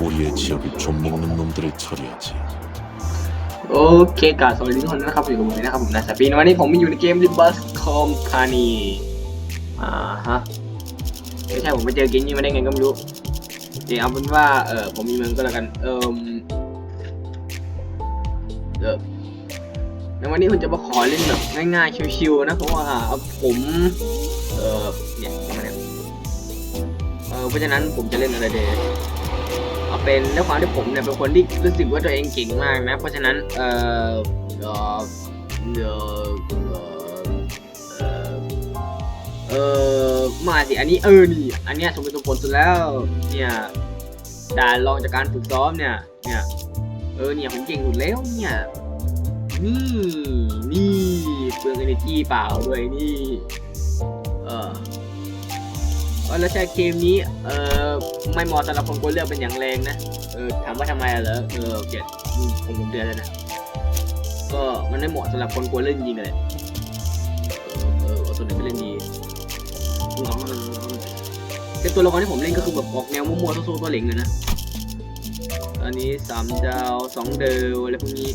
우리의 지역을 좀 먹는 놈들을 처리하지. โอเคกาสวัสดีทุกคนนะครับอยู่กับผมนะครับผมนะสปีนวันนี้ผมอยู่ในเกม r i b u s Company อ่าฮะไม่ใช่ผมไปเจอเกมนี้มาได้ไงก็ไม่รู้เดี๋ยวเอาเป็นว่าเออผมมีเมืองก็แล้วกัน เออเออในวันนี้ผมจะมาขอเล่นแบบง่ายๆชิวๆนะเพราะว่าผมเออเนี่ยประมาณเนี้ยเออเพราะฉะนั้นผมจะเล่นอะไรเดย เป็นด้วยความที่ผมเนี่ยเป็นคนที่รู้สึกว่าตัวเองเก่งมากนะ เพราะฉะนั้นเออเออเออเออมาสิ อันนี้เออนี่ อันเนี้ยสมเป็นสมผลสุดแล้ว เนี่ยด่านรองจากการฝึกซ้อมเนี่ย เนี่ย เออเนี่ยผมเก่งสุดแล้วเนี่ย นี่นี่เปลือง energy เปล่าด้วยนี่ เออ แล้วใช่เกมนี้ เออไม่เหมาะสำหรับคนกลัวเลือกเป็นอย่างแรงนะ เออถามว่าทำไมอะเหรอ เออเดี๋ยวอืมผมผมเดือนแล้วนะ ก็มันไม่เหมาะสำหรับคนกลัวเล่นจริงเลย เออเออเอาตัวไหนไปเล่นดีลองมันแต่ตัวละครที่ผมเล่นก็คือแบบออกแนวมั่วๆโซ่ๆตัวเหล็งเลยนะ อันนี้สามดาวสองเดวอะไรพวกนี้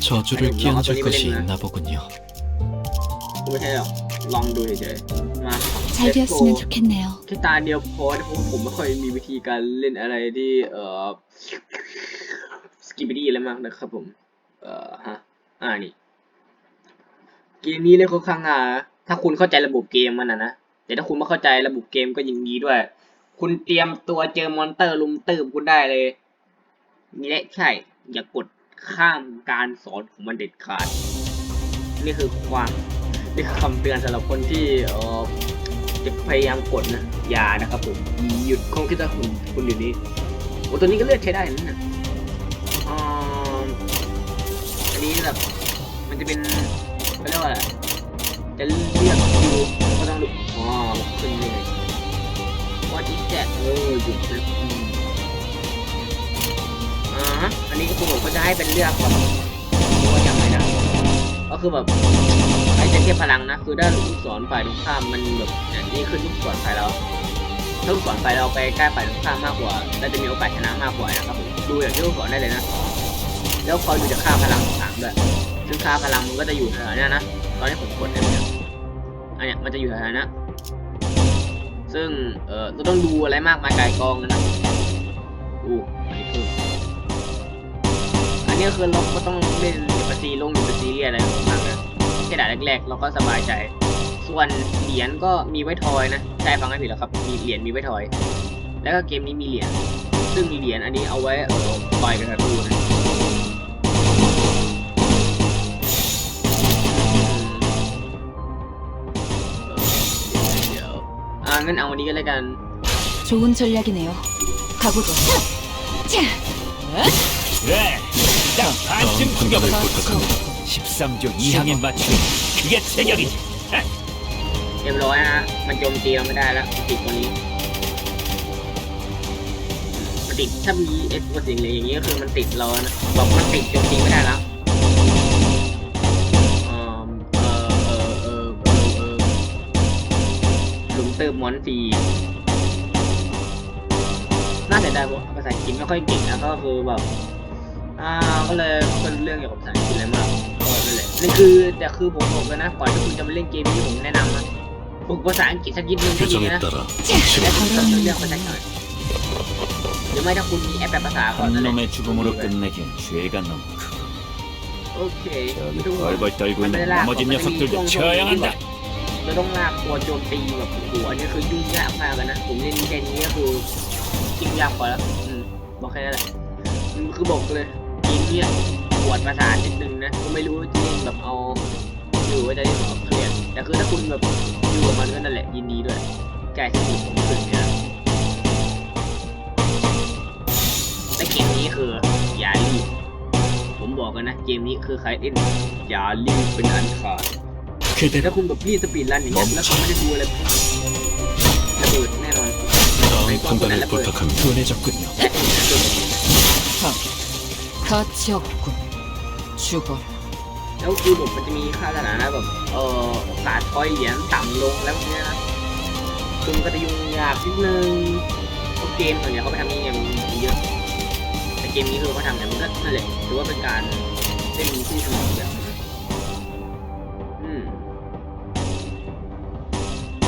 저주를 아니, 끼얹을 올라가더니 것이 그랬나? 있나 보군요. ไม่ใช่หรอกลองดูเฉยๆมา 잘 되었으면 좋겠네요. แค่ตาเดียวพอนะเพราะว่าผมไม่ค่อยมีวิธีการเล่นอะไรที่เอ่อสกิปปี้อะไรมากนะครับผม เอ่อฮะ อ่านี่ เกมนี้เล่นค่อนข้างง่ายนะถ้าคุณเข้าใจระบบเกมมันนะนะ แต่ถ้าคุณไม่เข้าใจระบบเกมก็ยิงดีด้วย คุณเตรียมตัวเจอมอนเตอร์ลุมตืบคุณได้เลยนี่แหละใช่ อย่ากดข้ามการสอนของมันเด็ดขาด นี่คือความนี่คือคำเตือนสำหรับคนที่เอ่อ จะพยายามกดนะอย่านะครับผมหยุดคงคิดว่าคุณคุณอยู่นี้โอ้ตัวนี้ก็เลือกใช้ได้นะเนี่ยอ่าอันนี้แบบมันจะเป็นเขาเรียกว่าอะไรจะเลือกคิวก็ต้องดูอ๋อขึ้นยังไงว่าที่แจกเออหยุดนะอ่าอันนี้ก็คือผมก็จะให้เป็นเลือกแบบว่าอย่างไรนะก็คือแบบไอ้จะเทียบพลังนะ คือถ้ลูกศรฝ่ายตรงข้ามมันแบบ นี้ขึ้นลูกศรฝ่ายเราถ้าลูกศรฝ่ายเราไปใกล้ฝ่ายตรงข้ามมากกว่าเราจะมีโอกาสชนะมากกว่านะครับผมดูอย่างที่ลูกศรได้เลยนะ แล้วคอยดูจากค่าพลังสามด้วยซึ่งค่าพลังมันก็จะอยู่แถวๆเนี้ยนะตอนนี้ผมกดเนี่ยอันเนี้ยมันจะอยู่แถวๆนี้ซึ่งเออเราต้องดูอะไรมากมายไกลกองนะอู้อันนี้คืออันนี้คือเราก็ต้องเล่นอย่าไปซีลงอย่าไปซีเรียสอะไรมากนะแค่ด่านแรกๆเราก็สบายใจ ส่วนเหรียญก็มีไว้ทอยนะ ใช่ฟังไม่ผิดแล้วครับ มีเหรียญมีไว้ทอย แล้วก็เกมนี้มีเหรียญ ซึ่งมีเหรียญอันนี้เอาไว้เออต่อยกับศัตรูนะอืมเออเดี๋ยวอ่างั้นเอาวันนี้ก็แล้วกัน 좋은 전략이네요. 가보죠. 자, 그래 딱 다음 반쯤 판단을 죽여봐 부탁합니다. 13조 이항에 맞추면 그게 제격이지 เรียบร้อยนะฮะ มันโจมตีเราไม่ได้แล้วติดตัวนี้มันติดถ้ามีเอ็กซ์โพสิ่งอะไรอย่างเงี้ยก็คือมันติดเรานะบอกมันติดโจมตีไม่ได้แล้วอืมเออเออเออเออเออหลุมเติมมอนฟรีน่าเสียดายเพราะภาษาอังกฤษไม่ค่อยเก่งนะก็คือแบบอ่าก็เลยเป็นเรื่องเกี่ยวกับภาษาอังกฤษอะไรมากก็นั่นแหละนี่คือแต่คือผมบอกเลยนะก่อนที่คุณจะมาเล่นเกมนี้ผมแนะนำนะ ฝึกภาษาอังกฤษสักนิดนึงก็ดีนะแล้วคุณต้องเรื่องภาษาหน่อยหรือไม่ถ้าคุณมีแอปแปลภาษาก่อนนั่นแหละโอเคดูมันไม่ได้ลากมันจะมีช่วงช่วงที่แบบเราต้องลากตัวโจมตีแบบโอ้โหอันนี้คือยุ่งยากมากนะผมเล่นเกมนี้ก็คือยิ่งยากกว่าแล้วบอกแค่นั้นแหละคือบอกเลยเกมนี้ปวดภาษานิดนึงนะก็ไม่รู้จะแบบเอาหรือว่าจะได้ขอเคลียร แต่คือถ้าคุณแบบอยู่กับมันก็นั่นแหละยินดีด้วยใจสนุกผมรู้สึกเนี่ยนะ และเกมนี้คืออย่ารีบ ผมบอกกันนะ เกมนี้คือใครเล่นอย่ารีบเป็นอันขาดแต่ถ้า 그대로 คุณแบบรีบสปีดรันอย่างเงี้ยแล้วคุณไม่ได้ดูอะไรระเบิดแน่นอน 다음 판단을 부탁합니다. 둔해졌군요 แต่ถึงจะระเบิด 가치 없군. 죽어. แล้วคือแบบมันจะมีค่าสถานะแบบเอ่อโอกาสทอยเหรียญต่ำลงแล้วพวกเนี้ยนะคือมันก็จะยุ่งยากนิดนึงเพราะเกมส่วนใหญ่เขาไปทำนี่ไงมันเยอะ แต่เกมนี้คือเขาทำแต่มันก็นั่นแหละถือว่าเป็นการเล่นที่สนุกแบบอืม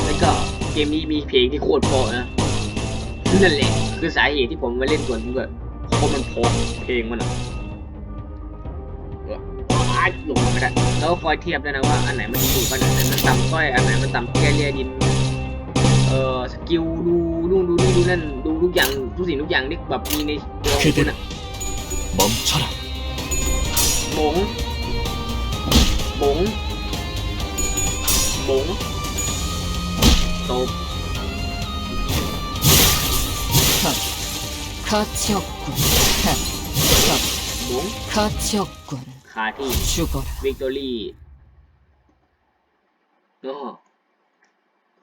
แล้วก็เกมนี้มีเพลงที่โคตรเพราะนะนั่นแหละคือสาเหตุที่ผมมาเล่นส่วนด้วยเพราะมันเพราะเพลงมันอะ ท้ายหลุมก็ได้แล้วก็คอยเทียบด้วยนะว่าอันไหนมันสูงกอันไหนมันต่ำก้อยอันไหนมันต่ำแตี้เรียดินเอ่อสกิลดูนู่นดูนี่ดูนั่นดูทุกอย่างทุกสิ่งทุกอย่างนี่แบบมีในตัวคุณอะบอมชระบงบงบงตบข้าเจ้าคุนข้าเจ้าคุณ ขาที่ 죽어라. วิกตอรี่อ๋อ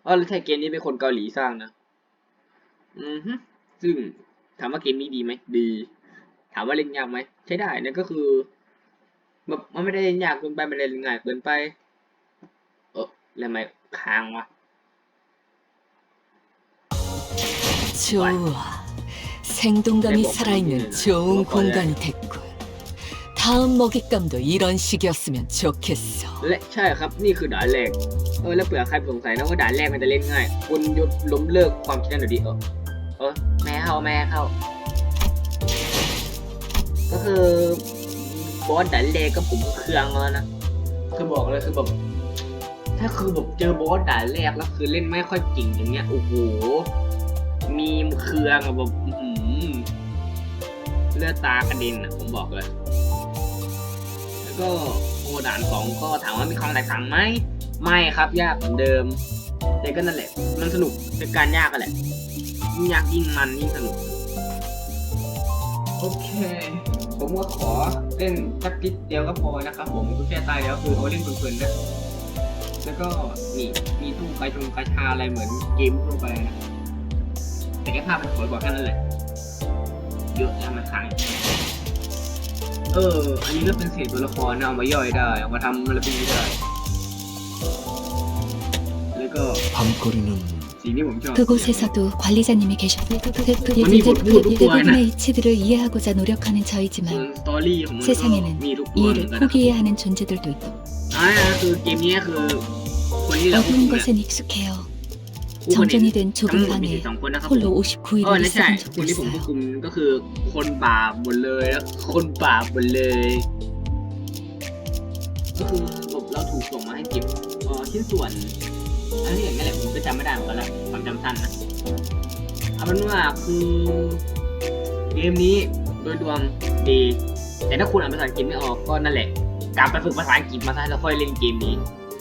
อ๋อแล้วใช่เกมนี้เป็นคนเกาหลีสร้างนะ อือฮึซึ่งถามว่าเกมนี้ดีไหม ดี ถามว่าเล่นยากไหม ใช้ได้นะก็คือแบบมันไม่ได้เล่นยากเกินไปไม่ได้เล่นง่ายเกินไป เออแล้วทำไมค้างวะ 좋아. 생동감이 살아있는 좋은 공간이 됐군. 다음 먹잇감도 이런 식이었으면 좋겠어. และใช่ครับนี่คือด่านแรก เออแล้วเผื่อใครสงสัยนะว่าด่านแรกมันจะเล่นง่าย คุณหยุดล้มเลิกความคิดนั้นหน่อยดิเออเออแม่เข้าแม่เข้า ก็คือบอสด่านแรกก็ผมเครื่องแล้วนะคือบอกเลยคือแบบถ้าคือแบบเจอบอสด่านแรกแล้วคือเล่นไม่ค่อยเก่งอย่างเงี้ยโอ้โหมีมเครื่องอะแบบอื้อหือเลือดตากระเด็นอะผมบอกเลย แล้ว ก็โอด่านสองก็ถามว่ามีความแตกต่างไหมไม่ครับยากเหมือนเดิม แต่ก็นั่นแหละ มันสนุกเป็นการยากกันแหละยิ่งยากยิ่งมันยิ่งสนุก โอเค ผมก็ขอเล่นสักนิดเดียวก็พอนะครับผมคือแค่ตายแล้วคือเอาเล่นเพลินๆนะแล้วก็นี่มีตู้กระชงกระชาอะไรเหมือนเกมทั่วไปนะแต่แค่ภาพมันสวยกว่าแค่นั้นแหละเยอะแล้วมันค้าง เออ อันนี้ก็เป็นเศษตัวละครนะเอามาย่อยได้ เอามาทำอะไรพวกนี้ได้ แล้วก็ 밤거리는 สิ่งที่ผมชอบ 그곳에서도 관리자님이 계셨고 그, 그, 그, 언니, 뭐, 뭐, 뭐, 뭐, 대부분의 이치들을 이해하고자 노력하는 ส่วน 저희지만 สตอรี่ของมันก็ 세상에는 มีทุกตัวเหมือน 이해를 กันนะ 포기해야 하는 존재들도 있고 อ่าคือเกมนี้คือคนที่เราควบคุ 어두운 มเนี่ย 것엔 익숙해요 คู่คนเอง 정전이 된 ทั้ง 좁은 หมดมี 방에 สองคนนะครับ 홀로 เออ 59일을 และใช่ 있어본 ค 적도 นที่ผมควบ 있어요 คุมก็คือคนบาปหมดเลยแล้วคนบาปหมดเลย ก็คือแบบเราถูกส่งมาให้เก็บเอ่อชิ้นส่วนอะไรอย่างเงี้ยแหละผมก็จำไม่ได้เหมือนกันละความจำสั้นนะเอาเป็นว่าคือเกมนี้โดยรวมดี แต่ถ้าคุณอ่านภาษาอังกฤษไม่ออกก็นั่นแหละกลับไปฝึกภาษาอังกฤษมาซะแล้วค่อยเล่นเกมนี้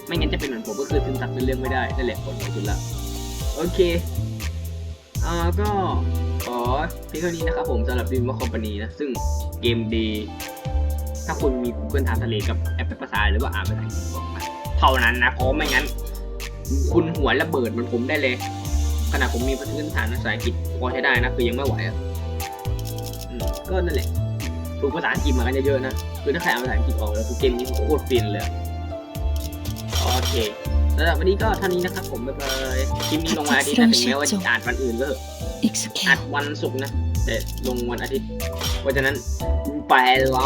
ไม่งั้นจะเป็นเหมือนผมก็คือซึมซับเป็นเรื่องไม่ได้นั่นแหละผลของคุณละ โอเคอ่าก็ขอเพียงเท่านี้นะครับผมสำหรับดิมว่าคอมพานีนะ ซึ่งเกมดี ถ้าคุณมี Google Translate กับแอปภาษาหรือว่าอ่านภาษาอังกฤษบอกมาเท่านั้นนะ เพราะไม่งั้น คุณหัวระเบิดมือนผมได้เลยขนาดผมมีพื้นฐานภาษาอังกฤษพอใช้ได้นะ คือยังไม่ไหวอะก็นั่นแหละฝึกภาษาอังกฤษมากันเยอะๆนะ คือถ้าใครอ่านภาษาอังกฤษออกแล้วคือเกมนี้โคตรฟินเลย โอเค สำหรับวันนี้ก็เท่านี้นะครับผมบ๊ายบายคลิปนี้ลงวันอาทิตย์นะถึงแม้ว่าจะอัดวันอื่นก็เถอะอัดวันศุกร์นะแต่ลงวันอาทิตย์เพราะฉะนั้นไปแล้ว